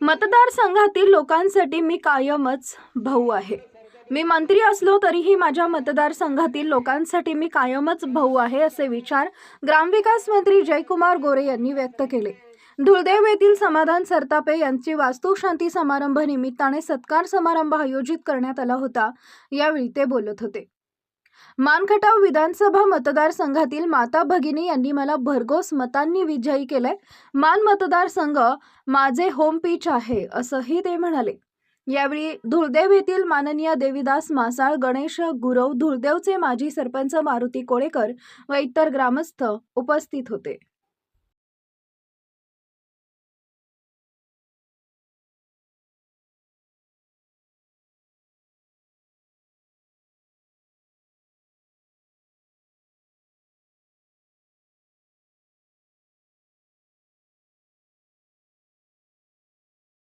मतदारसंघातील लोकांसाठी मी कायमच भाऊ आहे. मी मंत्री असलो तरीही माझ्या मतदारसंघातील लोकांसाठी मी कायमच भाऊ आहे असे विचार ग्रामविकास मंत्री जयकुमार गोरे यांनी व्यक्त केले. धुळदेव येथील समाधान सरतापे यांची वास्तुशांती समारंभ निमित्ताने सत्कार समारंभ आयोजित करण्यात आला होता यावेळी ते बोलत होते. मानखटाव विधानसभा मतदारसंघातील माता भगिनी यांनी मला भरघोस मतांनी विजयी केलंय. मान मतदारसंघ माझे होम पिच आहे असंही ते म्हणाले. यावेळी धुळदेव येथील माननीय देवीदास मासाळ गणेश गुरव धुळदेवचे माजी सरपंच मारुती कोळेकर व इतर ग्रामस्थ उपस्थित होते.